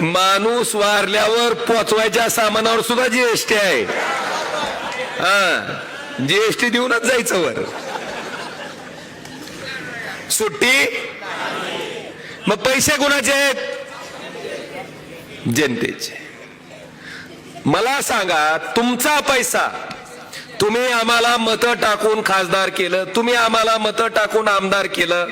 माणूस वारल्यावर पोचवायच्या सामानावर सुद्धा जीएसटी आहे. हा जीएसटी देऊनच जायचं वर. सुट्टी? मग पैसे कोणाचे आहेत? जनतेचे. मला सांगा तुमचा पैसा तुम्ही आम्हाला मतं टाकून खासदार केलं तुम्ही आम्हाला मतं टाकून आमदार केलं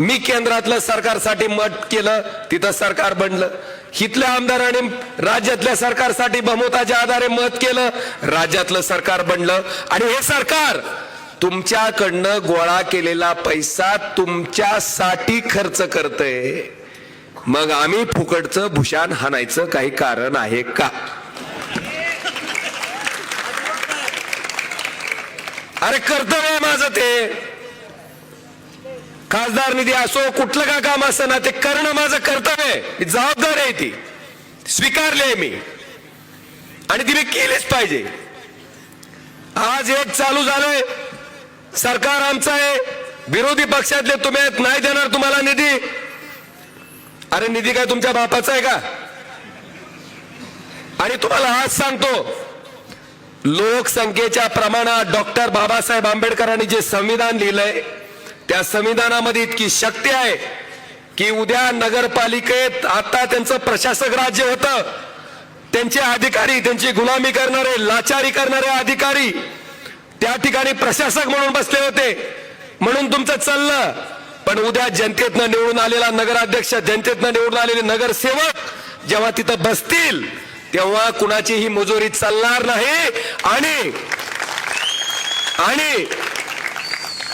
मी केंद्रातलं सरकारसाठी मत केलं तिथं सरकार बनलं. हितल्या आमदारांनी राज्यातल्या सरकारसाठी बहुमताच्या आधारे मत केलं राज्यातलं सरकार बनलं. आणि हे सरकार तुमच्याकडनं गोळा केलेला पैसा तुमच्यासाठी खर्च करतय. मग आम्ही फुकटचं भूषण हाणायचं काही कारण आहे का? अरे कर्तव्य आहे माझं ते. खासदार निधी असो कुठलं का काम असं ना ते करणं माझं कर्तव्य आहे. जबाबदारी आहे ती. स्वीकारली आहे मी. आणि ती मी केलीच पाहिजे. आज एक चालू झालंय. सरकार आमचं आहे. विरोधी पक्षातले तुम्ही नाही देणार तुम्हाला निधी. अरे निधी काय तुमच्या बापाचा आहे का? आणि तुम्हाला आज सांगतो लोकसंख्येच्या प्रमाणात डॉक्टर बाबासाहेब आंबेडकरांनी जे संविधान लिहिलंय त्या संविधानामध्ये इतकी शक्ती आहे की उद्या नगरपालिकेत आता त्यांचं प्रशासक राज्य होतं. त्यांचे अधिकारी त्यांची गुलामी करणारे लाचारी करणारे अधिकारी त्या ठिकाणी प्रशासक म्हणून बसले होते. म्हणून तुमचं चाललं. पण उद्या जनतेतनं निवडून आलेला नगराध्यक्ष जनतेतनं निवडून आलेले नगरसेवक जेव्हा तिथं बसतील तेव्हा कुणाचीही मजुरी चालणार नाही. आणि आणि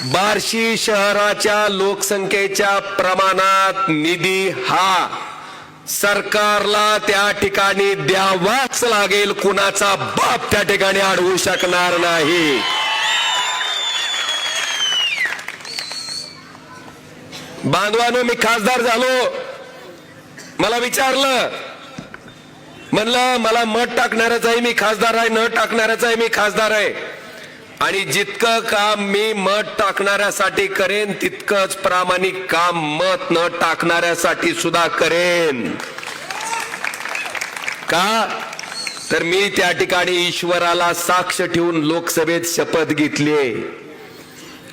बार्शी शहराच्या लोकसंख्येच्या प्रमाणात निधी हा सरकारला त्या ठिकाणी द्यावाच लागेल. कुणाचा बाप त्या ठिकाणी अडवू शकणार नाही. बांधवानो मी खासदार झालो. मला विचारलं. म्हणलं मला मत टाकणारच आहे मी खासदार आहे न टाकणारच आहे मी खासदार आहे. आणि जितकं काम मी मत टाकणाऱ्यासाठी करेन तितकंच प्रामाणिक काम मत न टाकणाऱ्यासाठी सुद्धा करेन. का? तर मी त्या ठिकाणी ईश्वराला साक्ष ठेवून लोकसभेत शपथ घेतली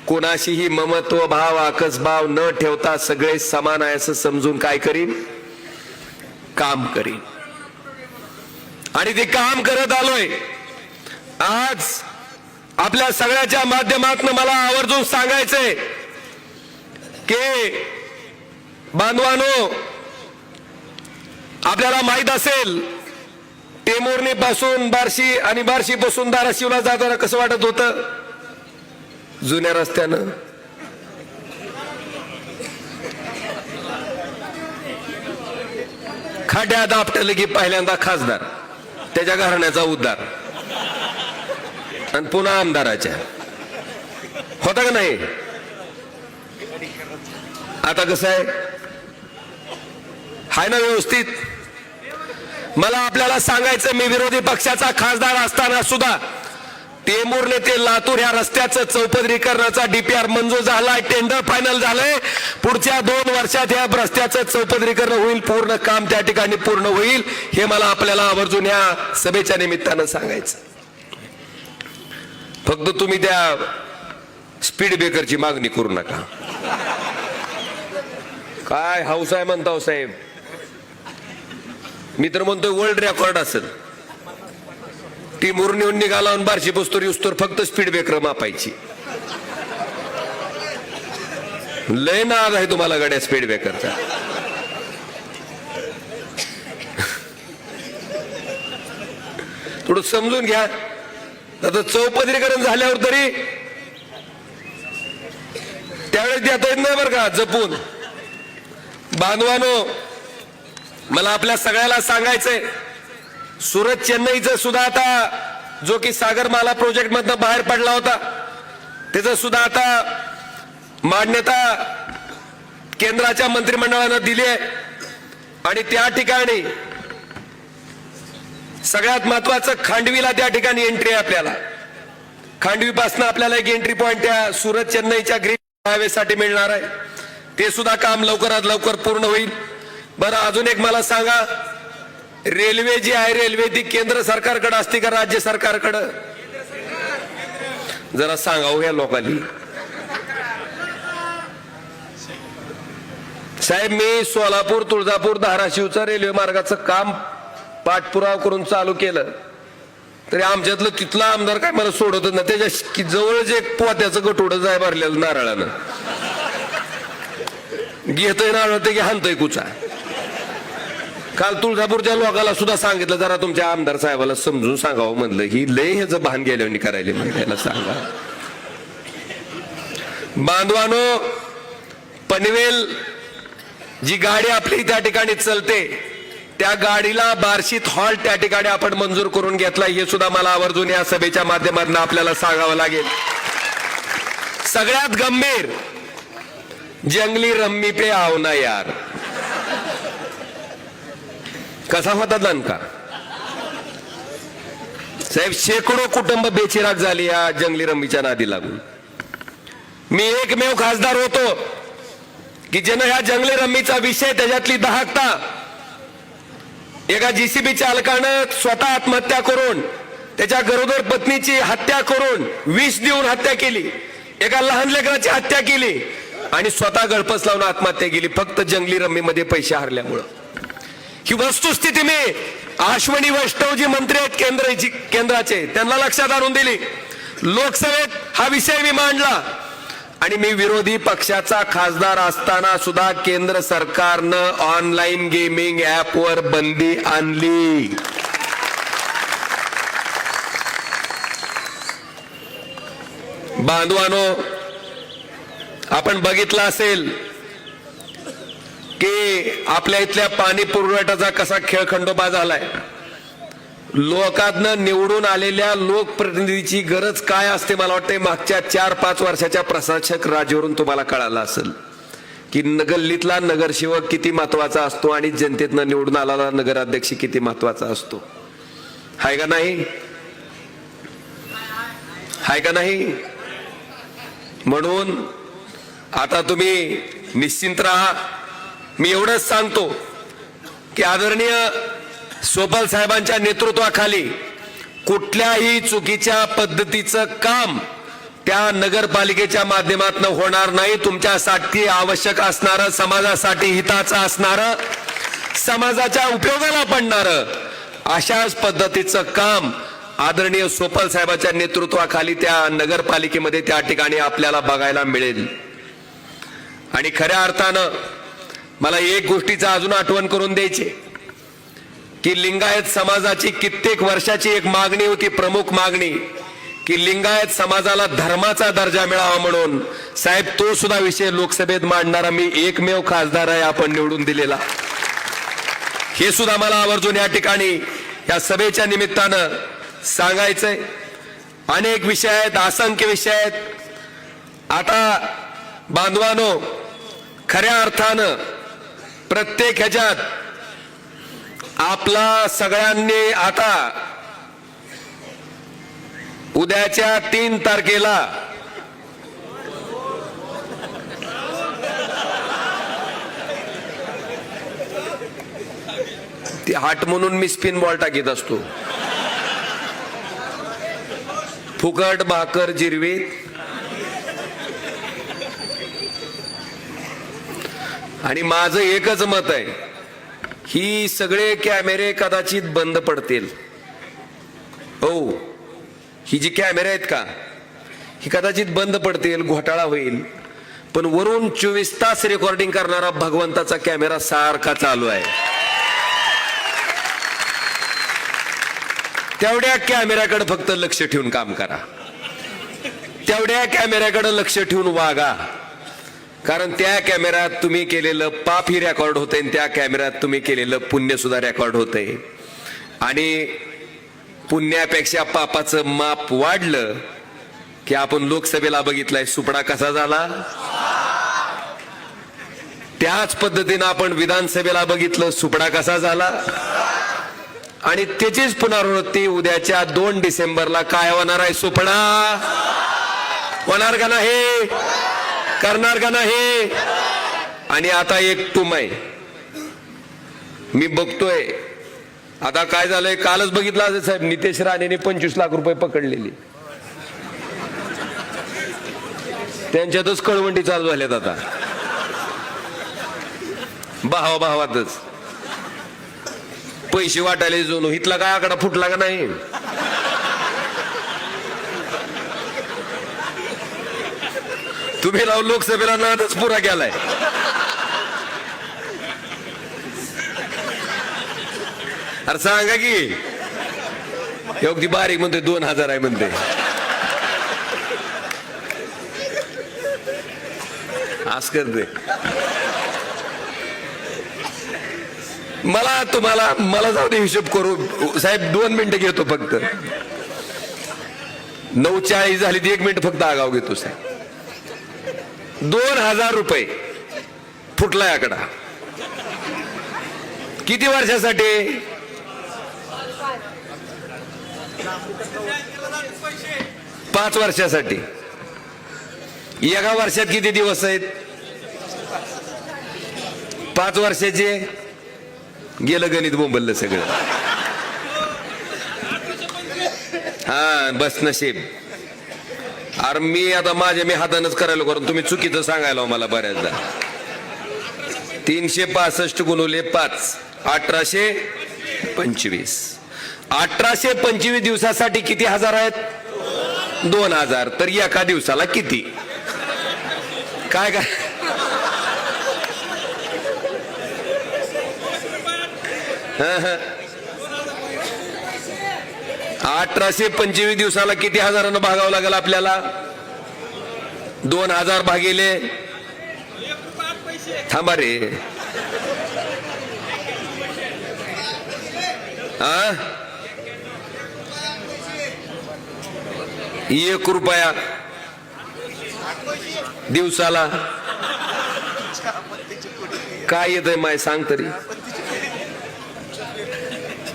कोणाशीही ममत्व भाव आकसभाव न ठेवता सगळे समान आहे असं समजून काय करीन? काम करीन. आणि ते काम करत आलोय. आज आपल्या सगळ्याच्या माध्यमातून मला आवर्जून सांगायचंय की बांधवानो आपल्याला माहीत असेल टेमोर्णी पासून बार्शी आणि बार्शी पासून धाराशिवला जाताना कसं वाटत होतं? जुन्या रस्त्यानं. खाड्यात आपटलं की पहिल्यांदा खासदार त्याच्या घराण्याचा उद्धार. आणि पुन्हा आमदाराच्या. होता का नाही? आता कसं आहे? हाय ना व्यवस्थित? मला आपल्याला सांगायचं मी विरोधी पक्षाचा खासदार असताना सुद्धा टेमूरने ते लातूर या रस्त्याचं चौपदरीकरणाचा डीपीआर मंजूर झालाय टेंडर फायनल झालंय. पुढच्या दोन वर्षात या रस्त्याचं चौपदरीकरण होईल पूर्ण काम त्या ठिकाणी पूर्ण होईल. हे मला आपल्याला आवर्जून या सभेच्या निमित्तानं सांगायचं. फक्त तुम्ही त्या स्पीड ब्रेकरची मागणी करू नका. काय हाऊस आहे म्हणता साहेब? मी तर म्हणतोय वर्ल्ड रेकॉर्ड असेल. ती मुरणी निघाला आणि बारशी बसतोर युस्तोर फक्त स्पीड ब्रेकर मापायची. लय नाद आहे तुम्हाला गाड्या स्पीड ब्रेकरचा थोडं समजून घ्या. आता चौपदरीकरण झाल्यावर तरी त्यावेळेस देता येत नाही बरं का जपून. बांधवानो मला आपल्या सगळ्याला सांगायचंय सुरत चेन्नईचं सुद्धा आता जो की सागरमाला प्रोजेक्ट मधनं बाहेर पडला होता त्याचं सुद्धा आता मान्यता केंद्राच्या मंत्रिमंडळानं दिली आहे. आणि त्या ठिकाणी सगळ्यात महत्वाचं खांडवीला त्या ठिकाणी एंट्री आहे आपल्याला. खांडवीपासून आपल्याला एक एंट्री पॉइंट त्या सुरत चेन्नईच्या ग्रीन हायवे साठी मिळणार आहे. ते सुद्धा काम लवकरात लवकर पूर्ण होईल. बरं अजून एक मला सांगा. रेल्वे जी आहे रेल्वे ती केंद्र सरकारकडे असते का राज्य सरकारकडं? जरा सांगावं या लोकांनी. साहेब मी सोलापूर तुळजापूर धाराशिवचं रेल्वे मार्गाचं काम पाठपुरावा करून चालू केलं. तरी आमच्यातलं तिथला आमदार काय मला सोडत ना त्याच्याजवळ जवळच एक पोत्याचं गटोडं जाय भरलेलं नारळानं. घेतोय नारळ ते की हाणतोय कुचा. काल तुळजापूरच्या लोकांना सुद्धा सांगितलं जरा तुमच्या आमदार साहेबाला समजून सांगावं म्हणलं. ही लय ह्याचं भान गेल्यावर करायला म्हणायला त्याला सांगा. बांधवानो पनवेल जी गाडी आपली त्या ठिकाणी चलते त्या गाडीला बार्शीत हॉल त्या ठिकाणी आपण मंजूर करून घेतला. हे सुद्धा मला आवर्जून या सभेच्या माध्यमातून आपल्याला सांगावं लागेल. सगळ्यात गंभीर जंगली रम्मी पे आव ना यार. कसा होता दणका? साहेब शेकडो कुटुंब बेचिराग झाली या जंगली रम्मीच्या नादी लागून. मी एकमेव खासदार होतो की ज्यानं ह्या जंगली रम्मीचा विषय त्याच्यातली दहाकता एका जीसीबी चालकानं स्वतः आत्महत्या करून त्याच्या गरोदर पत्नीची हत्या करून विष देऊन हत्या केली. एका लहान लेकराची हत्या केली. आणि स्वतः गळपस लावून आत्महत्या केली. फक्त जंगली रम्मीमध्ये पैसे हरल्यामुळं. ही वस्तुस्थिती मी आश्वनी वैष्णवजी मंत्री आहेत केंद्राची केंद्राचे. त्यांना लक्षात आणून दिली. लोकसभेत हा विषय मी मांडला. आणि मी विरोधी पक्षाचा खासदार असताना सुद्धा केंद्र सरकारनं ऑनलाईन गेमिंग ॲपवर बंदी आणली. बांधवानो आपण बघितलं असेल की आपल्या इथल्या पाणी पुरवठ्याचा कसा खेळखंडोबा झालाय. लोकातनं निवडून आलेल्या लोकप्रतिनिधीची गरज काय असते मला वाटते मागच्या चार पाच वर्षाच्या प्रशासक राजवरून तुम्हाला कळालं असेल की गल्लीतला नगरसेवक किती महत्त्वाचा असतो आणि जनतेतनं निवडून आलेला नगराध्यक्ष किती महत्त्वाचा असतो. हाय का नाही? हाय का नाही? म्हणून आता तुम्ही निश्चिंत राहा. मी एवढंच सांगतो की आदरणीय सोपल साहेबांच्या नेतृत्वाखाली कुठल्याही चुकीच्या पद्धतीचं काम त्या नगरपालिकेच्या माध्यमातून होणार नाही. तुमच्यासाठी आवश्यक असणारं समाजासाठी हिताचं असणारं समाजाच्या उपयोगाला पडणारं अशाच पद्धतीचं काम आदरणीय सोपल साहेबांच्या नेतृत्वाखाली त्या नगरपालिकेमध्ये त्या ठिकाणी आपल्याला बघायला मिळेल. आणि खऱ्या अर्थानं मला एक गोष्टीचं अजून आठवण करून द्यायची की लिंगायत समाजाची कित्येक वर्षाची एक मागणी होती प्रमुख मागणी. की लिंगायत समाजाला धर्माचा दर्जा मिळावा म्हणून. साहेब तो सुद्धा विषय लोकसभेत मांडणारा मी एकमेव खासदार आहे आपण निवडून दिलेला. हे सुद्धा मला आवर्जून या ठिकाणी या सभेच्या निमित्तानं सांगायचंय. अनेक विषय आहेत असंख्य विषय आहेत. आता बांधवानो खऱ्या अर्थानं प्रत्येक ह्याच्यात आपला सगळ्यांनी आता उद्याच्या तीन तारखेला ती हाट म्हणून मी स्पिन बॉल टाकीत असतो. फुकट भाकर जिरवीत. आणि माझं एकच मत आहे. ही सगळे कॅमेरे कदाचित बंद पडतील. हो. ही जी कॅमेरे आहेत का ही कदाचित बंद पडतील घोटाळा होईल. पण वरून चोवीस तास रेकॉर्डिंग करणारा भगवंताचा कॅमेरा सारखा चालू आहे. तेवढ्या कॅमेऱ्याकडे फक्त लक्ष ठेवून काम करा. तेवढ्या कॅमेऱ्याकडे लक्ष ठेवून वागा. कारण त्या कॅमेऱ्यात तुम्ही केलेलं पाप ही रेकॉर्ड होते आणि त्या कॅमेऱ्यात तुम्ही केलेलं पुण्य सुद्धा रेकॉर्ड होते आणि पुण्यापेक्षा पापाचं माप वाढलं की आपण लोकसभेला बघितलाय सुपडा कसा झाला? त्याच पद्धतीनं आपण विधानसभेला बघितलं सुपडा कसा झाला? आणि त्याचीच पुनरावृत्ती उद्याच्या दोन डिसेंबरला काय होणार आहे सुपडा? होणार का नाही? करणार का नाही? आणि आता एक तुम आहे. मी बघतोय. आता काय झालंय? कालच बघितलं असेल साहेब नितेश राणेने पंचवीस लाख रुपये पकडलेली. त्यांच्यातच कळवंडी चालू झाल्यात आता. भावा भावातच पैसे वाटायला जोनो इथला काय आकडा फुटला का नाही? तुम्ही लावून लोकसभेला नादच पुरा गेलाय अरे सांगा की अगदी बारीक म्हणते दोन हजार आहे म्हणते आज करते मला तुम्हाला मला जाऊ दे हिशोब करू. साहेब दोन मिनिटं घेतो फक्त. नऊ चाळीस झाली ती एक मिनिट फक्त आगाव घेतो साहेब. दोन हजार रुपये फुटलाय आकडा किती वर्षासाठी? पाच वर्षासाठी. एका वर्षात किती दिवस आहेत? पाच वर्षाचे? गेलं गणित बोंबललं सगळं. हा बस नशीब. अरे मी आता माझ्या मी हातानच करायला करून तुम्ही चुकीचं सांगायला मला बऱ्याचदा. तीनशे पासष्ट गुणवले पाच अठराशे पंचवीस. अठराशे पंचवीस दिवसासाठी किती हजार आहेत? दोन हजार. तर एका दिवसाला किती? काय काय? हा हं. अठराशे पंचवीस दिवसाला किती हजारानं भागावं लागेल आपल्याला? दोन हजार भागिले. थांबा रे. एक रुपया दिवसाला. काय येत आहे माय सांग तरी.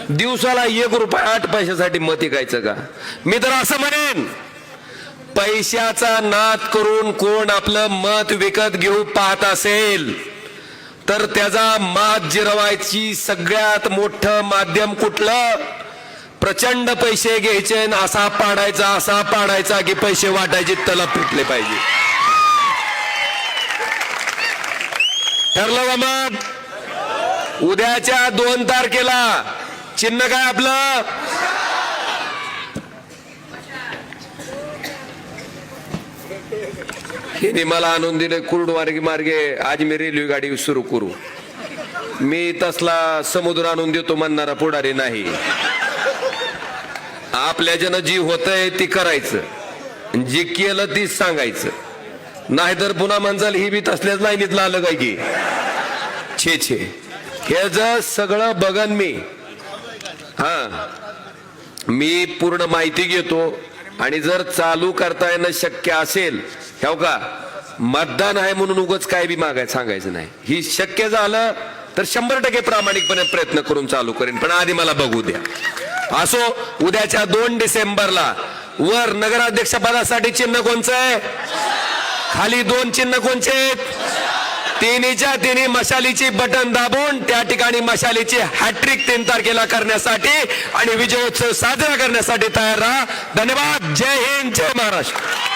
दिवसाला एक रुपया आठ पैशासाठी मत ऐकायचं का? मी तर असं म्हणेन. पैशाचा नाद करून कोण आपलं मत विकत घेऊ पाहत असेल तर त्याचा मात जिरवायची सगळ्यात मोठं माध्यम कुठलं? प्रचंड पैसे घ्यायचे असा पाडायचा असा पाडायचा की पैसे वाटायचे तला पिटले पाहिजे. ठरलं का मग? उद्याच्या दोन तारखेला चिन्ह काय आपलं? हिने मला आणून दिले कुर्ड मार्गे आज मी रेल्वे गाडी सुरू करू. मी तसला समुद्र आणून देतो म्हणणारा पुढारी नाही. आपल्या जन जी होतंय ती करायचं. जी केलं तीच सांगायचं. नाहीतर पुन्हा म्हणजाल ही बी तसल्याच लाईनीतलं आलं काय की? छे छे. हे जर सगळं बघन मी हा. मी पूर्ण माहिती घेतो आणि जर चालू करता येणं शक्य असेल ठेव का? मतदान आहे म्हणून उगच काय बी मागाय सांगायचं नाही. ही शक्य झालं तर शंभर टक्के प्रामाणिकपणे प्रयत्न करून चालू करेन पण आधी मला बघू द्या. असो उद्याच्या दोन डिसेंबरला वर नगराध्यक्ष पदासाठी चिन्ह कोणचं आहे? खाली दोन चिन्ह कोणचे आहेत? तिन्हीच्या तिन्ही मशालीची बटन दाबून त्या ठिकाणी मशालीची हॅट्रिक तीन तारखेला करण्यासाठी आणि विजयोत्सव साजरा करण्यासाठी तयार राहा. धन्यवाद. जय हिंद. जय महाराष्ट्र.